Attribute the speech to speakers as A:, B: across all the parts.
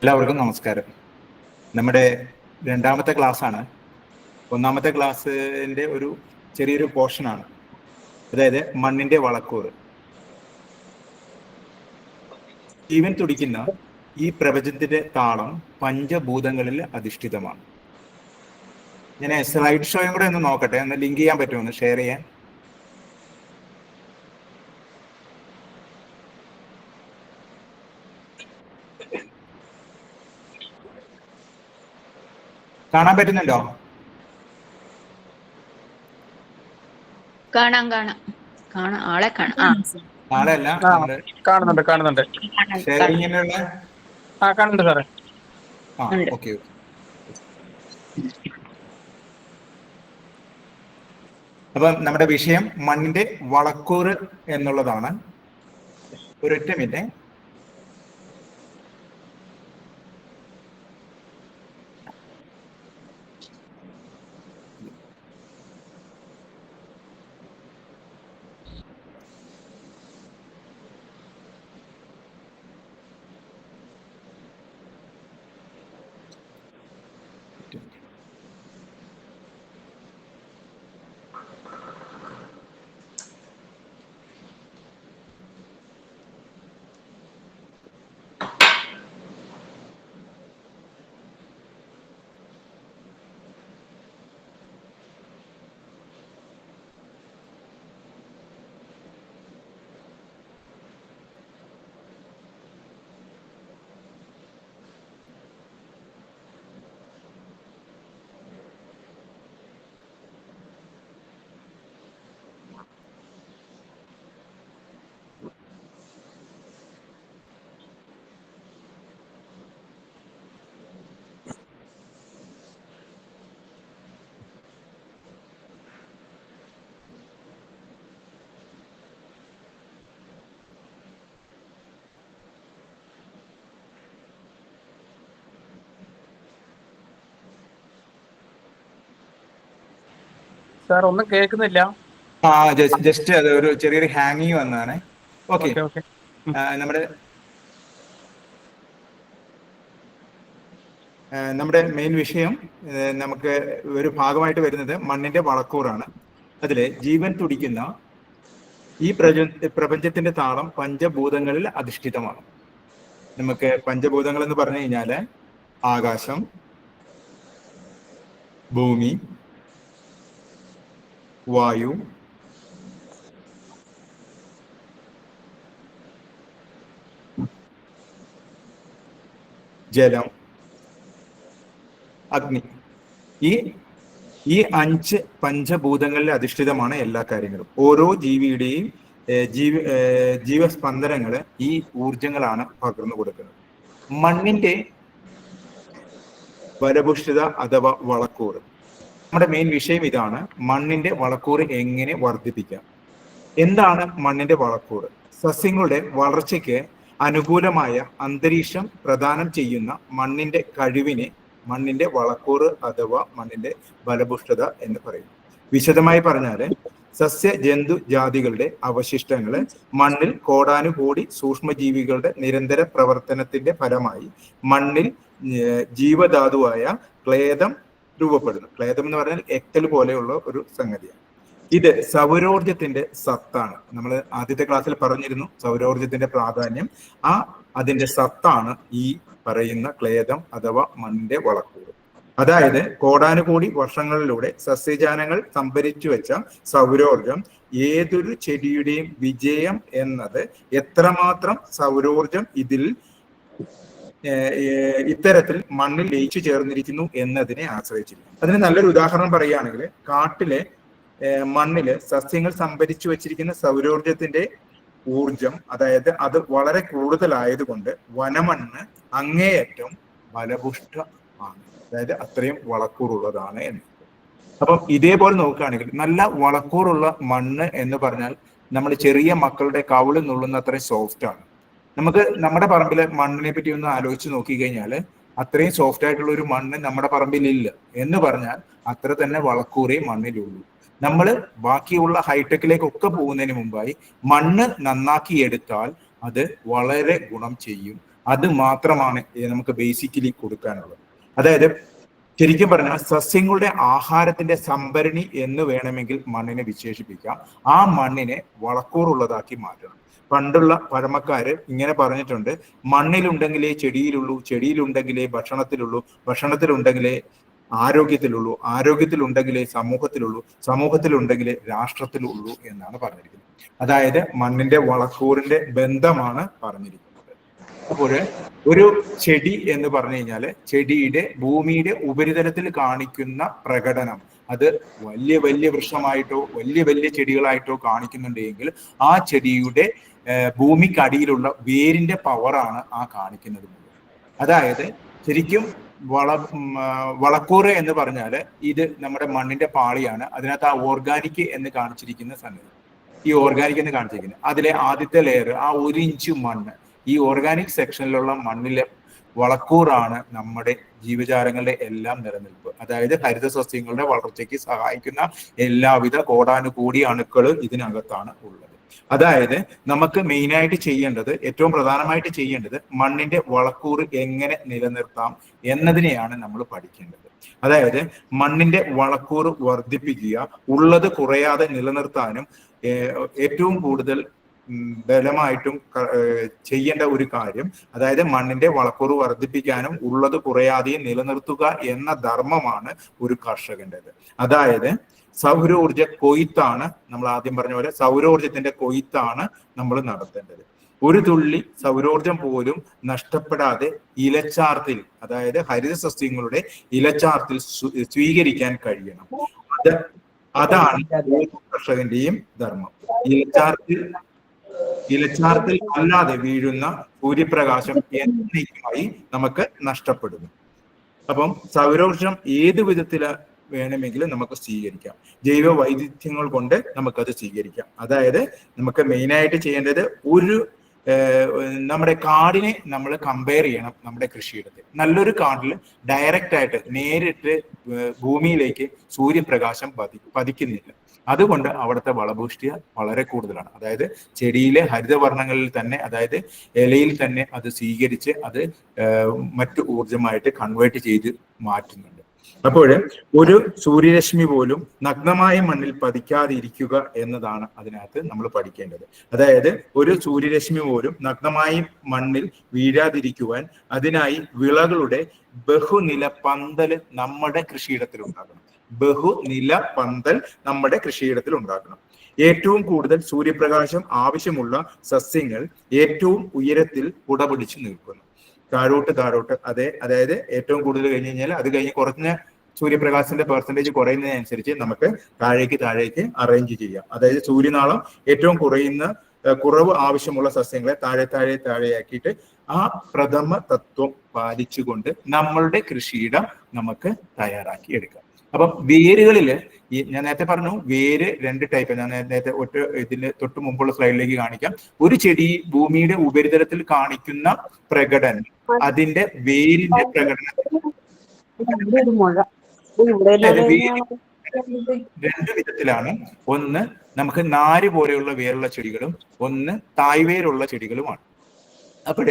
A: എല്ലാവർക്കും നമസ്കാരം. നമ്മുടെ രണ്ടാമത്തെ ക്ലാസ് ആണ്. ഒന്നാമത്തെ ക്ലാസ്സിന്റെ ഒരു ചെറിയൊരു പോർഷനാണ് അതായത് മണ്ണിന്റെ വളക്കൂറ്. ജീവൻ തുടിക്കുന്ന ഈ പ്രപഞ്ചത്തിന്റെ താളം പഞ്ചഭൂതങ്ങളിൽ അധിഷ്ഠിതമാണ്. ഞാൻ സ്ലൈഡ് ഷോയും കൂടെ ഒന്ന് നോക്കട്ടെ? ഒന്ന് ലിങ്ക് ചെയ്യാൻ പറ്റുമോ? ഒന്ന് ഷെയർ ചെയ്യാൻ? കാണാൻ പറ്റുന്നുണ്ടോ?
B: കാണാം കാണാം. കാണാം ആളെ കാണാം.
A: ആളെ അല്ല
C: ആ. കാണുന്നുണ്ട് കാണുന്നുണ്ട്.
A: ഷെയറിങ്ങിനുള്ള
C: ആ കാണുന്നുണ്ട് സാറേ.
A: ആ
B: ഉണ്ട്.
A: ഓക്കെ. അപ്പൊ നമ്മുടെ വിഷയം മണ്ണിന്റെ വളക്കൂറ് എന്നുള്ളതാണ്. ഒരൊറ്റ മിനിറ്റ്.
C: സാർ ഒന്നും കേൾക്കുന്നില്ല.
A: ആ ജസ്റ്റ് അത് ഒരു ചെറിയൊരു ഹാങ്ങിങ് വന്നതാണ്. ഓക്കെ. നമ്മുടെ നമ്മുടെ മെയിൻ വിഷയം നമുക്ക് ഒരു ഭാഗമായിട്ട് വരുന്നത് മണ്ണിന്റെ വളക്കൂറാണ്. അതിൽ ജീവൻ തുടിക്കുന്ന ഈ പ്രപഞ്ച പ്രപഞ്ചത്തിന്റെ താളം പഞ്ചഭൂതങ്ങളിൽ അധിഷ്ഠിതമാണ്. നമുക്ക് പഞ്ചഭൂതങ്ങൾ എന്ന് പറഞ്ഞു കഴിഞ്ഞാൽ ആകാശം ഭൂമി വായു. ജലം. അഗ്നി. ഈ ഈ അഞ്ച് പഞ്ചഭൂതങ്ങളിൽ അധിഷ്ഠിതമാണ് എല്ലാ കാര്യങ്ങളും. ഓരോ ജീവിയുടെയും ജീവ ജീവസ്പന്ദനങ്ങൾ ഈ ഊർജങ്ങളാണ് പകർന്നു കൊടുക്കുന്നത്. മണ്ണിന്റെ ഫലഭൂഷ്ഠിത അഥവാ വളക്കൂറ്. നമ്മുടെ മെയിൻ വിഷയം ഇതാണ് മണ്ണിന്റെ വളക്കൂറ് എങ്ങനെ വർദ്ധിപ്പിക്കാം? എന്താണ് മണ്ണിന്റെ വളക്കൂറ്? സസ്യങ്ങളുടെ വളർച്ചയ്ക്ക് അനുകൂലമായ അന്തരീക്ഷം പ്രദാനം ചെയ്യുന്ന മണ്ണിന്റെ കഴിവിനെ മണ്ണിന്റെ വളക്കൂറ് അഥവാ മണ്ണിന്റെ ബലപുഷ്ടത എന്ന് പറയുന്നു വിശദമായി പറഞ്ഞാൽ സസ്യ ജന്തു ജാതികളുടെ അവശിഷ്ടങ്ങൾ മണ്ണിൽ കോടാനുകൂടി സൂക്ഷ്മജീവികളുടെ നിരന്തര പ്രവർത്തനത്തിന്റെ ഫലമായി മണ്ണിൽ ജീവധാതുവായ ക്ലേദം രൂപപ്പെടുന്നു. ക്ലേദം എന്ന് പറഞ്ഞാൽ എക്കൽ പോലെയുള്ള ഒരു സംഗതിയാണ്. ഇത് സൗരോർജത്തിന്റെ സത്താണ്. നമ്മൾ ആദ്യത്തെ ക്ലാസ്സിൽ പറഞ്ഞിരുന്നു സൗരോർജത്തിന്റെ പ്രാധാന്യം. ആ അതിന്റെ സത്താണ് ഈ പറയുന്ന ക്ലേദം അഥവാ മണ്ണിന്റെ വളക്കൂറ്. അതായത് കോടാനുകോടി വർഷങ്ങളിലൂടെ സസ്യജാലങ്ങൾ സംഭരിച്ചു വെച്ച സൗരോർജം ഏതൊരു ചെടിയുടെയും വിജയം എന്നത് എത്രമാത്രം സൗരോർജം ഇതിൽ ഇത്തരത്തിൽ മണ്ണിൽ ലയിച്ചു ചേർന്നിരിക്കുന്നു എന്നതിനെ ആശ്രയിച്ചിരിക്കും അതിന് നല്ലൊരു ഉദാഹരണം പറയുകയാണെങ്കിൽ കാട്ടിലെ മണ്ണിൽ സസ്യങ്ങൾ സംഭരിച്ചു വച്ചിരിക്കുന്ന സൗരോർജത്തിന്റെ ഊർജം അതായത് അത് വളരെ കൂടുതലായതുകൊണ്ട് വനമണ്ണ് അങ്ങേയറ്റം ഫലപുഷ്ടമാണ് അതായത് അത്രയും വളക്കൂറുള്ളതാണ് എന്ന്. അപ്പം ഇതേപോലെ നോക്കുകയാണെങ്കിൽ നല്ല വളക്കൂറുള്ള മണ്ണ് എന്ന് പറഞ്ഞാൽ നമ്മൾ ചെറിയ മക്കളുടെ കവിളിൽ നുള്ളുന്ന അത്രയും സോഫ്റ്റ് ആണ്. നമുക്ക് നമ്മുടെ പറമ്പിലെ മണ്ണിനെ പറ്റി ഒന്ന് ആലോചിച്ച് നോക്കിക്കഴിഞ്ഞാൽ അത്രയും സോഫ്റ്റ് ആയിട്ടുള്ള ഒരു മണ്ണ് നമ്മുടെ പറമ്പിൽ ഇല്ല എന്ന് പറഞ്ഞാൽ അത്ര തന്നെ വളക്കൂറേ മണ്ണിലുള്ളൂ നമ്മൾ ബാക്കിയുള്ള ഹൈടെക്കിലേക്കൊക്കെ പോകുന്നതിന് മുമ്പായി മണ്ണ് നന്നാക്കി എടുത്താൽ അത് വളരെ ഗുണം ചെയ്യും. അത് മാത്രമാണ് നമുക്ക് ബേസിക്കലി കൊടുക്കാനുള്ളത്. അതായത് ശരിക്കും പറഞ്ഞാൽ സസ്യങ്ങളുടെ ആഹാരത്തിന്റെ സംഭരണി എന്ന് വേണമെങ്കിൽ മണ്ണിനെ വിശേഷിപ്പിക്കാം. ആ മണ്ണിനെ വളക്കൂറുള്ളതാക്കി മാറ്റണം. പണ്ടുള്ള പഴമക്കാര് ഇങ്ങനെ പറഞ്ഞിട്ടുണ്ട്. മണ്ണിലുണ്ടെങ്കിലേ ചെടിയിലുള്ളൂ ചെടിയിലുണ്ടെങ്കിലേ ഭക്ഷണത്തിലുള്ളൂ ഭക്ഷണത്തിലുണ്ടെങ്കിലേ ആരോഗ്യത്തിലുള്ളൂ ആരോഗ്യത്തിലുണ്ടെങ്കിലേ സമൂഹത്തിലുള്ളൂ സമൂഹത്തിലുണ്ടെങ്കിലേ രാഷ്ട്രത്തിലുള്ളൂ എന്നാണ് പറഞ്ഞിരിക്കുന്നത്. അതായത് മണ്ണിന്റെ വളക്കൂറിന്റെ ബന്ധമാണ് പറഞ്ഞിരിക്കുന്നത്. അപ്പോൾ ഒരു ചെടി എന്ന് പറഞ്ഞു കഴിഞ്ഞാൽ ചെടിയുടെ ഭൂമിയുടെ ഉപരിതലത്തിൽ കാണിക്കുന്ന പ്രകടനം അത് വലിയ വലിയ വൃക്ഷമായിട്ടോ വലിയ വലിയ ചെടികളായിട്ടോ കാണിക്കുന്നുണ്ടെങ്കിൽ ആ ചെടിയുടെ ഭൂമിക്കടിയിലുള്ള വേരിന്റെ പവറാണ് ആ കാണിക്കുന്നത് അതായത് ശരിക്കും വള വളക്കൂറ് എന്ന് പറഞ്ഞാൽ ഇത് നമ്മുടെ മണ്ണിന്റെ പാളിയാണ്. അതിനകത്ത് ആ ഓർഗാനിക് എന്ന് കാണിച്ചിരിക്കുന്ന സംഗതി. ഈ ഓർഗാനിക് എന്ന് കാണിച്ചിരിക്കുന്നത് അതിലെ ആദ്യത്തെ ലെയർ ആ ഒരു ഇഞ്ച് മണ്ണ് ഈ ഓർഗാനിക് സെക്ഷനിലുള്ള മണ്ണിലെ വളക്കൂറാണ് നമ്മുടെ ജീവജാലങ്ങളുടെ എല്ലാം നിലനിൽപ്പ്. അതായത് ഹരിത സസ്യങ്ങളുടെ വളർച്ചയ്ക്ക് സഹായിക്കുന്ന എല്ലാവിധ കോടാനുകൂടി അണുക്കൾ ഇതിനകത്താണ് ഉള്ളത്. അതായത് നമുക്ക് മെയിനായിട്ട് ചെയ്യേണ്ടത് ഏറ്റവും പ്രധാനമായിട്ട് ചെയ്യേണ്ടത് മണ്ണിന്റെ വളക്കൂറ് എങ്ങനെ നിലനിർത്താം എന്നതിനെയാണ് നമ്മൾ പഠിക്കേണ്ടത്. അതായത് മണ്ണിന്റെ വളക്കൂറ് വർദ്ധിപ്പിക്കുക ഉള്ളത് കുറയാതെ നിലനിർത്താനും ഏറ്റവും കൂടുതൽ ബലമായിട്ടും ചെയ്യേണ്ട ഒരു കാര്യം അതായത് മണ്ണിന്റെ വളക്കൂറ് വർദ്ധിപ്പിക്കാനും ഉള്ളത് കുറയാതെയും നിലനിർത്തുക എന്ന ധർമ്മമാണ് ഒരു കർഷകന്റേത്. അതായത് സൗരോർജ കൊയ്ത്താണ് നമ്മൾ ആദ്യം പറഞ്ഞ പോലെ സൗരോർജത്തിന്റെ കൊയ്ത്താണ് നമ്മൾ നടത്തേണ്ടത്. ഒരു തുള്ളി സൗരോർജം പോലും നഷ്ടപ്പെടാതെ ഇലച്ചാർത്തിൽ അതായത് ഹരിത സസ്യങ്ങളുടെ ഇലച്ചാർത്തിൽ സ്വീകരിക്കാൻ കഴിയണം. അത് അതാണ് കർഷകന്റെയും ധർമ്മം. ഇലച്ചാർത്തിൽ ഇലച്ചാർത്തിൽ അല്ലാതെ വീഴുന്ന സൂര്യപ്രകാശം എന്നേക്കുമായി നമുക്ക് നഷ്ടപ്പെടുന്നു. അപ്പം സൗരോർജം ഏത് വിധത്തില വേണമെങ്കിലും നമുക്ക് സ്വീകരിക്കാം. ജൈവ വൈവിധ്യങ്ങൾ കൊണ്ട് നമുക്കത് സ്വീകരിക്കാം. അതായത് നമുക്ക് മെയിനായിട്ട് ചെയ്യേണ്ടത് ഒരു നമ്മുടെ കാടിനെ നമ്മൾ കമ്പയർ ചെയ്യണം നമ്മുടെ കൃഷിയിടത്തിൽ. നല്ലൊരു കാടിൽ ഡയറക്റ്റ് ആയിട്ട് നേരിട്ട് ഭൂമിയിലേക്ക് സൂര്യപ്രകാശം പതി പതിക്കുന്നില്ല. അതുകൊണ്ട് അവിടുത്തെ വളഭൂഷ്ഠി വളരെ കൂടുതലാണ്. അതായത് ചെടിയിലെ ഹരിതവർണങ്ങളിൽ തന്നെ അതായത് ഇലയിൽ തന്നെ അത് സ്വീകരിച്ച് അത് മറ്റു ഊർജമായിട്ട് കൺവേർട്ട് ചെയ്ത് മാറ്റുന്നുണ്ട്. അപ്പോൾ ഒരു സൂര്യരശ്മി പോലും നഗ്നമായ മണ്ണിൽ പതിക്കാതെ ഇരിക്കുക എന്നതാണ് അതിനകത്ത് നമ്മൾ പഠിക്കേണ്ടത്. അതായത് ഒരു സൂര്യരശ്മി പോലും നഗ്നമായ മണ്ണിൽ വീഴാതിരിക്കുവാൻ അതിനായി വിളകളുടെ ബഹുനില പന്തൽ നമ്മുടെ കൃഷിയിടത്തിൽ ഉണ്ടാക്കണം. ബഹുനില പന്തൽ നമ്മുടെ കൃഷിയിടത്തിൽ ഉണ്ടാക്കണം. ഏറ്റവും കൂടുതൽ സൂര്യപ്രകാശം ആവശ്യമുള്ള സസ്യങ്ങൾ ഏറ്റവും ഉയരത്തിൽ ഉടപിടിച്ചു നിൽക്കുന്നു. താഴോട്ട് താഴോട്ട്. അതെ അതായത് ഏറ്റവും കൂടുതൽ കഴിഞ്ഞ് കഴിഞ്ഞാൽ അത് കഴിഞ്ഞ് കുറഞ്ഞ സൂര്യപ്രകാശത്തിന്റെ പെർസെന്റേജ് കുറയുന്നതിനനുസരിച്ച് നമുക്ക് താഴേക്ക് താഴേക്ക് അറേഞ്ച് ചെയ്യാം. അതായത് സൂര്യനാളം ഏറ്റവും കുറയുന്ന കുറവ് ആവശ്യമുള്ള സസ്യങ്ങളെ താഴെ താഴെ താഴെയാക്കിയിട്ട് ആ പ്രഥമ തത്വം പാലിച്ചുകൊണ്ട് നമ്മളുടെ കൃഷിയിടം നമുക്ക് തയ്യാറാക്കി എടുക്കാം. അപ്പം വേരുകളിൽ ഈ ഞാൻ നേരത്തെ പറഞ്ഞു വേര് രണ്ട് ടൈപ്പ് ഞാൻ നേരത്തെ ഒറ്റ ഇതിന്റെ തൊട്ട് മുമ്പുള്ള സ്ലൈഡിലേക്ക് കാണിക്കാം. ഒരു ചെടി ഭൂമിയുടെ ഉപരിതലത്തിൽ കാണിക്കുന്ന പ്രകടനം അതിന്റെ വേരിന്റെ പ്രകടനം. രണ്ട് വിധത്തിലാണ്. ഒന്ന് നമുക്ക് നാര് പോലെയുള്ള വേരുള്ള ചെടികളും ഒന്ന് തായ്വേരുള്ള ചെടികളുമാണ്. അപ്പോൾ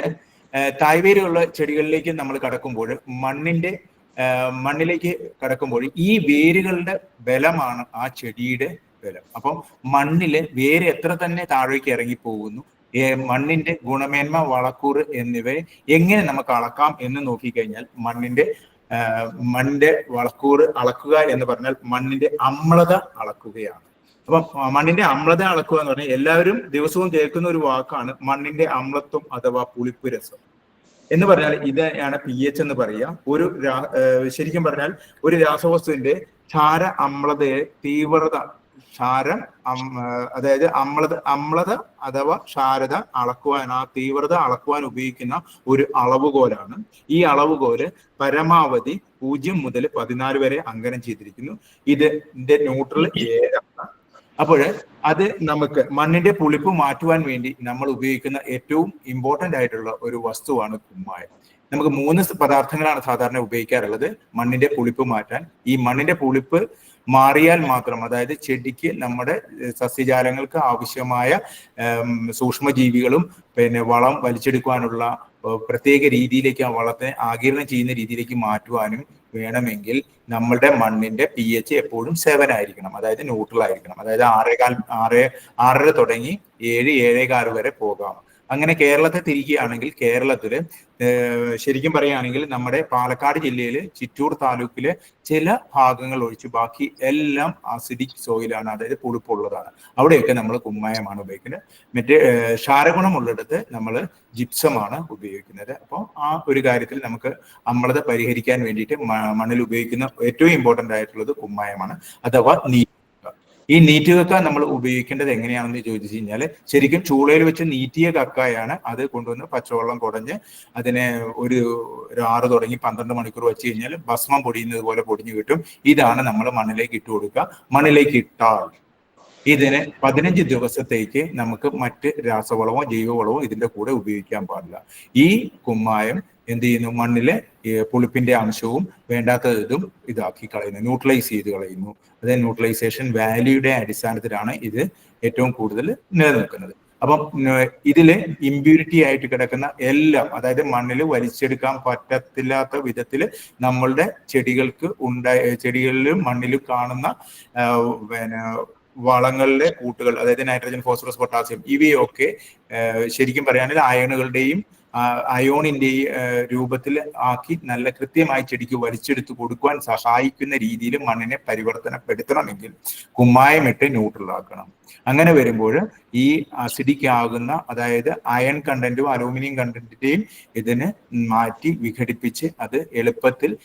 A: തായ്വേരുള്ള ചെടികളിലേക്ക് നമ്മൾ കടക്കുമ്പോൾ മണ്ണിന്റെ മണ്ണിലേക്ക് കടക്കുമ്പോൾ ഈ വേരുകളുടെ ബലമാണ് ആ ചെടിയുടെ ബലം. അപ്പം മണ്ണിൽ വേര് എത്ര തന്നെ താഴേക്ക് ഇറങ്ങി പോകുന്നു മണ്ണിന്റെ ഗുണമേന്മ വളക്കൂറ് എന്നിവയെ എങ്ങനെ നമുക്ക് അളക്കാം എന്ന് നോക്കിക്കഴിഞ്ഞാൽ മണ്ണിന്റെ മണ്ണിന്റെ വളക്കൂറ് അളക്കുക എന്ന് പറഞ്ഞാൽ മണ്ണിന്റെ അമ്ലത അളക്കുകയാണ്. അപ്പം മണ്ണിന്റെ അമ്ലത അളക്കുക എന്ന് പറഞ്ഞാൽ എല്ലാവരും ദിവസവും കേൾക്കുന്ന ഒരു വാക്കാണ് മണ്ണിന്റെ അമ്ലത്വം അഥവാ പുളിപ്പ് രസം. എന്ന് പറഞ്ഞാൽ ഇതാണ് പി എച്ച് എന്ന് പറയുക. ഒരു ശരിക്കും പറഞ്ഞാൽ ഒരു രാസവസ്തുവിന്റെ ക്ഷാര അമ്ലതയെ തീവ്രത ക്ഷാരം അതായത് അമ്ലത അമ്ലത അഥവാ ക്ഷാരത അളക്കുവാൻ ആ തീവ്രത അളക്കുവാൻ ഉപയോഗിക്കുന്ന ഒരു അളവുകോലാണ്. ഈ അളവുകോൽ പരമാവധി പൂജ്യം മുതൽ പതിനാല് വരെ അങ്കനം ചെയ്തിരിക്കുന്നു. ഇതിന്റെ ന്യൂട്രൽ ഏഴാണ് അപ്പോൾ അത് നമുക്ക് മണ്ണിന്റെ പുളിപ്പ് മാറ്റുവാൻ വേണ്ടി നമ്മൾ ഉപയോഗിക്കുന്ന ഏറ്റവും ഇമ്പോർട്ടന്റ് ആയിട്ടുള്ള ഒരു വസ്തുവാണ് കുമ്മായം. നമുക്ക് മൂന്ന് പദാർത്ഥങ്ങളാണ് സാധാരണ ഉപയോഗിക്കാറുള്ളത്. മണ്ണിന്റെ പുളിപ്പ് മാറ്റാൻ. ഈ മണ്ണിന്റെ പുളിപ്പ് മാറിയാൽ മാത്രം അതായത് ചെടിക്ക് നമ്മുടെ സസ്യജാലങ്ങൾക്ക് ആവശ്യമായ സൂക്ഷ്മജീവികളും പിന്നെ വളം വലിച്ചെടുക്കുവാനുള്ള പ്രത്യേക രീതിയിലേക്ക് ആ വളത്തെ ആകിരണം ചെയ്യുന്ന രീതിയിലേക്ക് മാറ്റുവാനും വേണമെങ്കിൽ നമ്മളുടെ മണ്ണിന്റെ പി എച്ച് എപ്പോഴും സെവൻ ആയിരിക്കണം. അതായത് ന്യൂട്രൽ ആയിരിക്കണം. അതായത് ആറേകാൽ ആറ് ആറര തുടങ്ങി ഏഴ് ഏഴേകാൽ വരെ പോകാം. അങ്ങനെ കേരളത്തെ തിരിക്കുകയാണെങ്കിൽ കേരളത്തിൽ ഏഹ് ശരിക്കും പറയുകയാണെങ്കിൽ നമ്മുടെ പാലക്കാട് ജില്ലയിൽ ചിറ്റൂർ താലൂക്കിലെ ചില ഭാഗങ്ങൾ ഒഴിച്ച് ബാക്കി എല്ലാം അസിഡിക് സോയിലാണ് അതായത് പുളിപ്പുള്ളതാണ് അവിടെയൊക്കെ നമ്മൾ കുമ്മായമാണ് ഉപയോഗിക്കുന്നത്. മറ്റേ ഷാരഗുണം ക്ഷാരഗുണമുള്ളിടത്ത് നമ്മൾ ജിപ്സമാണ് ഉപയോഗിക്കുന്നത്. അപ്പോൾ ആ ഒരു കാര്യത്തിൽ നമുക്ക് അമ്ലത പരിഹരിക്കാൻ വേണ്ടിയിട്ട് മണ്ണിൽ ഉപയോഗിക്കുന്ന ഏറ്റവും ഇമ്പോർട്ടന്റ് ആയിട്ടുള്ളത് കുമ്മായമാണ്. അഥവാ നീ ഈ നീറ്റ് കക്ക നമ്മൾ ഉപയോഗിക്കേണ്ടത് എങ്ങനെയാണെന്ന് ചോദിച്ചു കഴിഞ്ഞാൽ ശരിക്കും ചൂളയിൽ വെച്ച് നീറ്റിയ കക്കായാണ് അത് കൊണ്ടുവന്ന് പച്ചവെള്ളം കുടഞ്ഞ് അതിനെ ഒരു ഒരു ആറ് തുടങ്ങി പന്ത്രണ്ട് മണിക്കൂർ വെച്ച് കഴിഞ്ഞാൽ ഭസ്മം പൊടിയുന്നത് പോലെ പൊടിഞ്ഞു കിട്ടും. ഇതാണ് നമ്മൾ മണ്ണിലേക്ക് ഇട്ട് കൊടുക്കുക. മണ്ണിലേക്ക് ഇട്ടാൽ ഇതിന് പതിനഞ്ച് ദിവസത്തേക്ക് നമുക്ക് മറ്റ് രാസവളമോ ജൈവവളമോ ഇതിന്റെ കൂടെ ഉപയോഗിക്കാൻ പാടില്ല. ഈ കുമ്മായം എന്ത് ചെയ്യുന്നു? മണ്ണിലെ പുളിപ്പിന്റെ അംശവും വേണ്ടാത്തതും ഇതാക്കി കളയുന്നു. ന്യൂട്രലൈസ് ചെയ്ത് കളയുന്നു. അതായത് ന്യൂട്രലൈസേഷൻ വാല്യൂയുടെ അടിസ്ഥാനത്തിലാണ് ഇത് ഏറ്റവും കൂടുതൽ നിലനിൽക്കുന്നത്. അപ്പം ഇതിൽ ഇമ്പ്യൂരിറ്റി ആയിട്ട് കിടക്കുന്ന എല്ലാം അതായത് മണ്ണിൽ വലിച്ചെടുക്കാൻ പറ്റത്തില്ലാത്ത വിധത്തിൽ നമ്മളുടെ ചെടികൾക്ക് ഉണ്ടായ ചെടികളിലും മണ്ണിലും കാണുന്ന പിന്നെ വളങ്ങളിലെ കൂട്ടുകൾ അതായത് നൈട്രജൻ ഫോസ്ഫറസ് പൊട്ടാസ്യം ഇവയൊക്കെ ശരിക്കും പറയുകയാണെങ്കിൽ അയണുകളുടെയും ആ, രൂപത്തിൽ ആക്കി നല്ല കൃത്യമായി ചെടിക്ക് വലിച്ചെടുത്ത് കൊടുക്കുവാൻ സഹായിക്കുന്ന രീതിയിൽ മണ്ണിനെ പരിവർത്തനപ്പെടുത്തണമെങ്കിൽ കുമ്മായമിട്ട് ന്യൂട്രൽ ആക്കണം. അങ്ങനെ വരുമ്പോൾ ഈ അസിഡിക് ആകുന്ന അതായത് അയൺ കണ്ടന്റും അലൂമിനിയം കണ്ടന്റിന്റെയും ഇതിന് മാറ്റി വിഘടിപ്പിച്ച് അത് എളുപ്പത്തിൽ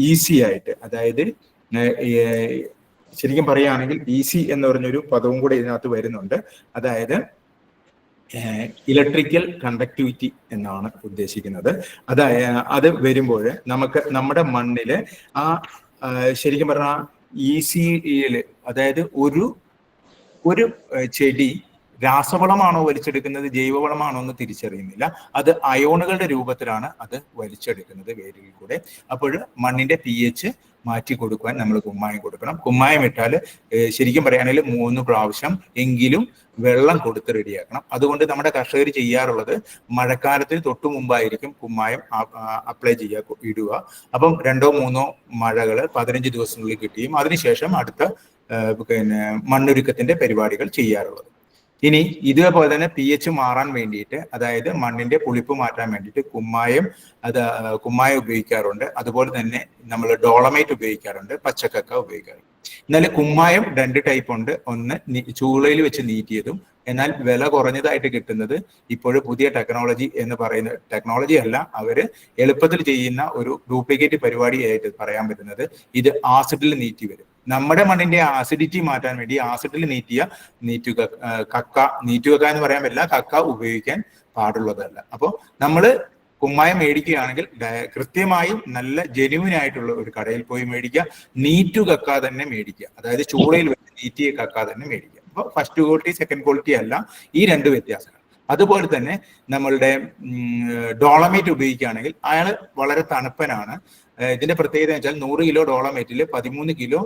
A: ഈസി ആയിട്ട് അതായത് ശരിക്കും പറയുകയാണെങ്കിൽ ഈസി എന്ന് പറഞ്ഞൊരു പദവും കൂടെ ഇതിനകത്ത് വരുന്നുണ്ട്. അതായത് ഇലക്ട്രിക്കൽ കണ്ടക്ടിവിറ്റി എന്നാണ് ഉദ്ദേശിക്കുന്നത്. അത് അത് വരുമ്പോൾ നമുക്ക് നമ്മുടെ മണ്ണിൽ ആ ശരിക്കും പറഞ്ഞാൽ ഈസിയിൽ അതായത് ഒരു ഒരു ചെടി രാസവളമാണോ വലിച്ചെടുക്കുന്നത് ജൈവവളമാണോ എന്ന് തിരിച്ചറിയുന്നില്ല. അത് അയോണുകളുടെ രൂപത്തിലാണ് അത് വലിച്ചെടുക്കുന്നത് വേരിൽ കൂടെ. അപ്പോൾ മണ്ണിന്റെ പി എച്ച് മാറ്റി കൊടുക്കുവാൻ നമ്മൾ കുമ്മായം കൊടുക്കണം. കുമ്മായം ഇട്ടാൽ ശരിക്കും പറയുകയാണെങ്കിൽ മൂന്ന് പ്രാവശ്യം എങ്കിലും വെള്ളം കൊടുത്ത് റെഡിയാക്കണം. അതുകൊണ്ട് നമ്മുടെ കർഷകർ ചെയ്യാറുള്ളത് മഴക്കാലത്തിന് തൊട്ടു മുമ്പായിരിക്കും കുമ്മായം അപ്ലൈ ചെയ്യുക ഇടുക. അപ്പം രണ്ടോ മൂന്നോ മഴകൾ പതിനഞ്ച് ദിവസത്തിനുള്ളിൽ കിട്ടിയും അതിനുശേഷം അടുത്ത പിന്നെ മണ്ണൊരുക്കത്തിന്റെ പരിപാടികൾ ചെയ്യാറുള്ളത്. ഇനി ഇതേപോലെ തന്നെ പി എച്ച് മാറാൻ വേണ്ടിയിട്ട് അതായത് മണ്ണിന്റെ പുളിപ്പ് മാറ്റാൻ വേണ്ടിയിട്ട് കുമ്മായം അത് കുമ്മായം ഉപയോഗിക്കാറുണ്ട്. അതുപോലെ തന്നെ നമ്മൾ ഡോളമൈറ്റ് ഉപയോഗിക്കാറുണ്ട് പച്ചക്കക്ക ഉപയോഗിക്കാറുണ്ട്. എന്നാൽ കുമ്മായം രണ്ട് ടൈപ്പ് ഉണ്ട്. ഒന്ന് ചൂളയിൽ വെച്ച് നീറ്റിയതും എന്നാൽ വില കുറഞ്ഞതായിട്ട് കിട്ടുന്നത് ഇപ്പോൾ പുതിയ ടെക്നോളജി എന്ന് പറയുന്ന ടെക്നോളജി അല്ല. അവർ എളുപ്പത്തിൽ ചെയ്യുന്ന ഒരു ഡ്യൂപ്ലിക്കേറ്റ് പരിപാടിയായിട്ട് പറയാൻ പറ്റുന്നത് ഇത് ആസിഡിൽ നീറ്റി വരും. നമ്മുടെ മണ്ണിന്റെ ആസിഡിറ്റി മാറ്റാൻ വേണ്ടി ആസിഡിൽ നീറ്റിയ നീറ്റുക കക്ക നീറ്റുകക്ക എന്ന് പറയാൻ പറ്റില്ല. കക്ക ഉപയോഗിക്കാൻ പാടുള്ളതല്ല. അപ്പോൾ നമ്മൾ കുമ്മായം മേടിക്കുകയാണെങ്കിൽ കൃത്യമായും നല്ല ജെനുവിൻ ആയിട്ടുള്ള ഒരു കടയിൽ പോയി മേടിക്കുക. നീറ്റു കക്ക തന്നെ മേടിക്കുക. അതായത് ചൂളയിൽ വെച്ച് നീറ്റിയ കക്ക തന്നെ മേടിക്കുക. അപ്പോൾ ഫസ്റ്റ് ക്വാളിറ്റി സെക്കൻഡ് ക്വാളിറ്റി അല്ല ഈ രണ്ട് വ്യത്യാസങ്ങൾ. അതുപോലെ തന്നെ നമ്മളുടെ ഡോളമേറ്റ് ഉപയോഗിക്കുകയാണെങ്കിൽ അയാൾ വളരെ തണുപ്പനാണ്. ഇതിന്റെ പ്രത്യേകത വെച്ചാൽ നൂറ് കിലോ ഡോളമേറ്റിൽ പതിമൂന്ന് കിലോ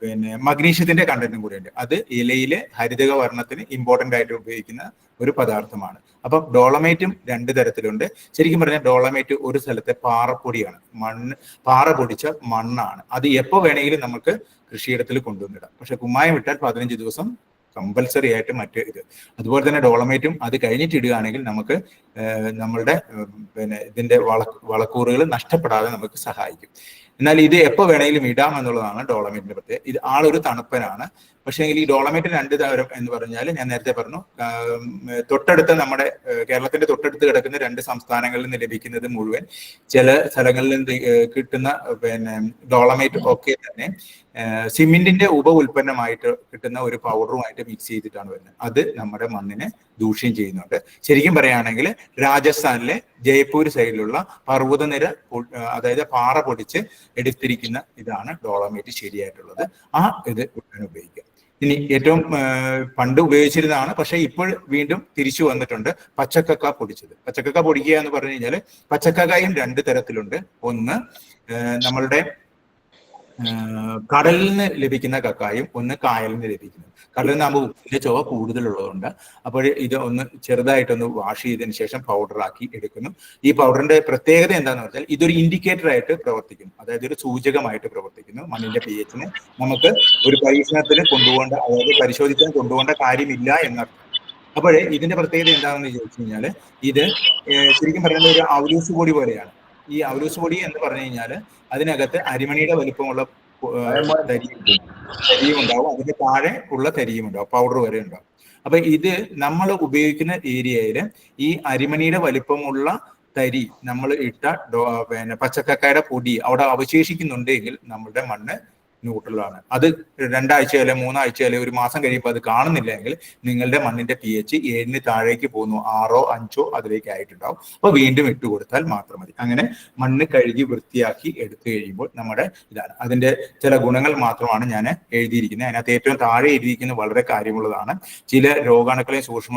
A: പിന്നെ മഗ്നീഷ്യത്തിന്റെ കണ്ടന്റും കൂടിയുണ്ട്. അത് ഇലയിലെ ഹരിതക വർണത്തിന് ഇമ്പോർട്ടന്റ് ആയിട്ട് ഉപയോഗിക്കുന്ന ഒരു പദാർത്ഥമാണ്. അപ്പം ഡോളമേറ്റും രണ്ട് തരത്തിലുണ്ട്. ശരിക്കും പറഞ്ഞാൽ ഡോളമേറ്റ് ഒരു സ്ഥലത്തെ പാറപ്പൊടിയാണ്. മണ്ണ് പാറ പൊടിച്ച മണ്ണാണ്. അത് എപ്പോ വേണമെങ്കിലും നമുക്ക് കൃഷിയിടത്തിൽ കൊണ്ടുവന്നിടാം. പക്ഷെ കുമ്മായം ഇട്ടാൽ പതിനഞ്ച് ദിവസം കമ്പൽസറി ആയിട്ട് മറ്റ് ഇത്. അതുപോലെ തന്നെ ഡോളമേറ്റും അത് കഴിഞ്ഞിട്ട് ഇടുകയാണെങ്കിൽ നമുക്ക് നമ്മളുടെ പിന്നെ ഇതിന്റെ വള വളക്കൂറുകൾ നഷ്ടപ്പെടാതെ നമുക്ക് സഹായിക്കും. എന്നാൽ ഇത് എപ്പോ വേണമെങ്കിലും ഇടാം എന്നുള്ളതാണ് ഡോളമേറ്റിന്റെ പ്രത്യേകത. ഇത് ആളൊരു തണുപ്പനാണ്. പക്ഷേ ഈ ഡോളമേറ്റ് രണ്ട് തരം എന്ന് പറഞ്ഞാൽ ഞാൻ നേരത്തെ പറഞ്ഞു തൊട്ടടുത്ത നമ്മുടെ കേരളത്തിന്റെ തൊട്ടടുത്ത് കിടക്കുന്ന രണ്ട് സംസ്ഥാനങ്ങളിൽ നിന്ന് ലഭിക്കുന്നത് മുഴുവൻ ചില സ്ഥലങ്ങളിൽ നിന്ന് കിട്ടുന്ന പിന്നെ ഡോളമേറ്റ് ഒക്കെ തന്നെ സിമെന്റിന്റെ ഉപ ഉൽപ്പന്നമായിട്ട് കിട്ടുന്ന ഒരു പൗഡറുമായിട്ട് മിക്സ് ചെയ്തിട്ടാണ് വരുന്നത്. അത് നമ്മുടെ മണ്ണിനെ ദൂഷ്യം ചെയ്യുന്നുണ്ട്. ശരിക്കും പറയുകയാണെങ്കിൽ രാജസ്ഥാനിലെ ജയ്പൂർ സൈഡിലുള്ള പർവതനിര അതായത് പാറ പൊടിച്ച് എടുത്തിരിക്കുന്ന ഇതാണ് ഡോളമേറ്റ് ശരിയായിട്ടുള്ളത്. ആ ഇത് ഉപയോഗിക്കുക ഇനി ഏറ്റവും പണ്ട് ഉപയോഗിച്ചിരുന്നതാണ്. പക്ഷെ ഇപ്പോൾ വീണ്ടും തിരിച്ചു വന്നിട്ടുണ്ട്. പച്ചക്കക്ക പൊടിച്ചത്. പച്ചക്കക്ക പൊടിക്കുക എന്ന് പറഞ്ഞു കഴിഞ്ഞാൽ പച്ചക്കക്കായും രണ്ട് തരത്തിലുണ്ട്. ഒന്ന് നമ്മളുടെ കടലിൽ നിന്ന് ലഭിക്കുന്ന കക്കായും ഒന്ന് കായലിൽ നിന്ന് ലഭിക്കുന്നു കടലിൽ നിന്നാകുമ്പോൾ ഉപ്പിന്റെ ചുവ കൂടുതലുള്ളതുകൊണ്ട് അപ്പോൾ ഇത് ഒന്ന് ചെറുതായിട്ടൊന്ന് വാഷ് ചെയ്തതിന് ശേഷം പൗഡറാക്കി എടുക്കുന്നു. ഈ പൗഡറിന്റെ പ്രത്യേകത എന്താണെന്ന് പറഞ്ഞാൽ ഇതൊരു ഇൻഡിക്കേറ്റർ ആയിട്ട് പ്രവർത്തിക്കുന്നു. അതായത് ഒരു സൂചകമായിട്ട് പ്രവർത്തിക്കുന്നു. മണ്ണിന്റെ പി എച്ചിന് നമുക്ക് ഒരു പരീക്ഷണത്തിന് കൊണ്ടുപോകേണ്ട അതായത് പരിശോധിക്കാൻ കൊണ്ടുപോകേണ്ട കാര്യമില്ല എന്നർത്ഥം. അപ്പോഴേ ഇതിന്റെ പ്രത്യേകത എന്താണെന്ന് ചോദിച്ചു കഴിഞ്ഞാൽ ഇത് ശരിക്കും പറയുന്നത് ഒരു ഔലൂസ് പൊടി പോലെയാണ്. ഈ ഔലൂസ് പൊടി എന്ന് പറഞ്ഞു കഴിഞ്ഞാൽ അതിനകത്ത് അരിമണിയുടെ വലിപ്പമുള്ള തരി തരിയും ഉണ്ടാവും അതിന്റെ താഴെ ഉള്ള തരിയും ഉണ്ടാവും പൗഡർ വരെ ഉണ്ടാവും. അപ്പൊ ഇത് നമ്മൾ ഉപയോഗിക്കുന്ന ഏരിയയിൽ ഈ അരിമണിയുടെ വലിപ്പമുള്ള തരി നമ്മൾ ഇട്ട പിന്നെ പച്ചക്കക്കായുടെ പൊടി അവിടെ അവശേഷിക്കുന്നുണ്ടെങ്കിൽ നമ്മളുടെ മണ്ണ് ന്യൂട്രലാണ് അത് രണ്ടാഴ്ചയിലെ മൂന്നാഴ്ചയിലെ ഒരു മാസം കഴിയുമ്പോൾ അത് കാണുന്നില്ലെങ്കിൽ നിങ്ങളുടെ മണ്ണിന്റെ പി എച്ച് ഏഴിന് താഴേക്ക് പോകുന്നു. ആറോ അഞ്ചോ അതിലേക്ക് ആയിട്ടുണ്ടാവും. അപ്പൊ വീണ്ടും ഇട്ട് കൊടുത്താൽ മാത്രം മതി. അങ്ങനെ മണ്ണ് കഴുകി വൃത്തിയാക്കി എടുത്തു കഴിയുമ്പോൾ നമ്മുടെ ഇതാണ്. അതിന്റെ ചില ഗുണങ്ങൾ മാത്രമാണ് ഞാൻ എഴുതിയിരിക്കുന്നത്. അതിനകത്ത് ഏറ്റവും താഴെ എഴുതിയിരിക്കുന്നത് വളരെ കാര്യമുള്ളതാണ്. ചില രോഗാണുക്കളെയും സൂക്ഷ്മ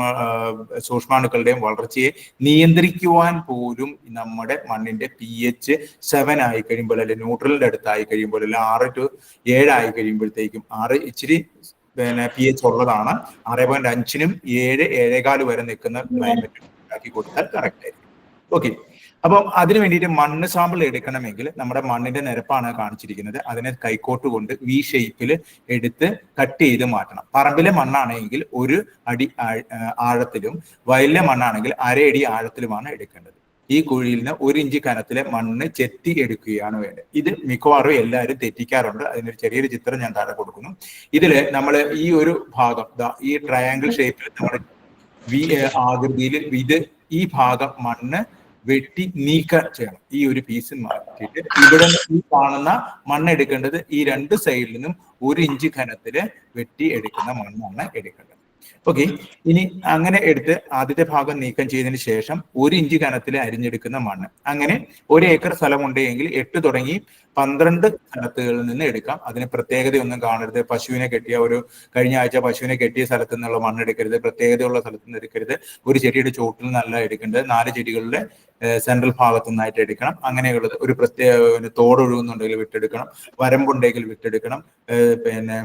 A: സൂക്ഷ്മാണുക്കളുടെയും വളർച്ചയെ നിയന്ത്രിക്കുവാൻ പോലും നമ്മുടെ മണ്ണിന്റെ പി എച്ച് സെവൻ ആയി കഴിയുമ്പോൾ അല്ലെങ്കിൽ ന്യൂട്രലിന്റെ അടുത്തായി കഴിയുമ്പോൾ അല്ലെങ്കിൽ ആറ് ടു ഏഴായി കഴിയുമ്പോഴത്തേക്കും ആറ് ഇച്ചിരി പിന്നെ പി എച്ച് ഉള്ളതാണ്. ആറ് പോയിന്റ് അഞ്ചിനും ഏഴ് ഏഴേകാൽ വരെ നിൽക്കുന്ന ക്ലൈമറ്റ് ഉണ്ടാക്കി കൊടുത്താൽ കറക്റ്റ് ആയിരിക്കും. ഓക്കെ അപ്പം അതിന് വേണ്ടിയിട്ട് മണ്ണ് സാമ്പിൾ എടുക്കണമെങ്കിൽ നമ്മുടെ മണ്ണിന്റെ നിരപ്പാണ് കാണിച്ചിരിക്കുന്നത്. അതിനെ കൈക്കോട്ട് കൊണ്ട് വി ഷേപ്പിൽ എടുത്ത് കട്ട് ചെയ്ത് മാറ്റണം. പറമ്പിലെ മണ്ണാണെങ്കിൽ ഒരു അടി ആഴത്തിലും വയലിലെ മണ്ണാണെങ്കിൽ അരയടി ആഴത്തിലുമാണ് എടുക്കേണ്ടത്. ഈ കുഴിയിൽ നിന്ന് ഒരു ഇഞ്ച് കനത്തിലെ മണ്ണ് ചെത്തി എടുക്കുകയാണ് വേണ്ടത്. ഇത് മിക്കവാറും എല്ലാവരും തെറ്റിക്കാറുണ്ട്. അതിനൊരു ചെറിയൊരു ചിത്രം ഞാൻ താഴെ കൊടുക്കുന്നു. ഇതിൽ നമ്മൾ ഈ ഒരു ഭാഗം ഈ ട്രയാങ്കിൾ ഷേപ്പിൽ നമ്മൾ വി ആകൃതിയിൽ ഇത് ഈ ഭാഗം മണ്ണ് വെട്ടി നീക്കം ചെയ്യണം. ഈ ഒരു പീസ് മാറ്റിയിട്ട് ഇവിടെ ഈ കാണുന്ന മണ്ണ് എടുക്കേണ്ടത് ഈ രണ്ട് സൈഡിൽ നിന്നും ഒരു ഇഞ്ച് ഖനത്തിൽ വെട്ടി എടുക്കുന്ന മണ്ണാണ് എടുക്കേണ്ടത്. ഓക്കെ ഇനി അങ്ങനെ എടുത്ത് ആദ്യത്തെ ഭാഗം നീക്കം ചെയ്തതിന് ശേഷം ഒരു ഇഞ്ച് കനത്തിൽ അരിഞ്ഞെടുക്കുന്ന മണ്ണ്. അങ്ങനെ ഒരു ഏക്കർ സ്ഥലമുണ്ടെങ്കിൽ എട്ട് തുടങ്ങി പന്ത്രണ്ട് സ്ഥലത്തുകളിൽ നിന്ന് എടുക്കാം. അതിന് പ്രത്യേകതയൊന്നും കാണരുത്. പശുവിനെ കെട്ടിയ ഒരു കഴിഞ്ഞ ആഴ്ച പശുവിനെ കെട്ടിയ സ്ഥലത്ത് നിന്നുള്ള മണ്ണ് എടുക്കരുത്. പ്രത്യേകതയുള്ള സ്ഥലത്ത് നിന്ന് എടുക്കരുത്. ഒരു ചെടിയുടെ ചോട്ടിൽ നല്ല എടുക്കേണ്ടത് നാല് ചെടികളുടെ സെൻട്രൽ ഭാഗത്തു നിന്നായിട്ട് എടുക്കണം. അങ്ങനെയുള്ളത് ഒരു പ്രത്യേക തോടൊഴുകുന്നുണ്ടെങ്കിൽ വിട്ടെടുക്കണം. വരമ്പുണ്ടെങ്കിൽ വിട്ടെടുക്കണം. പിന്നെ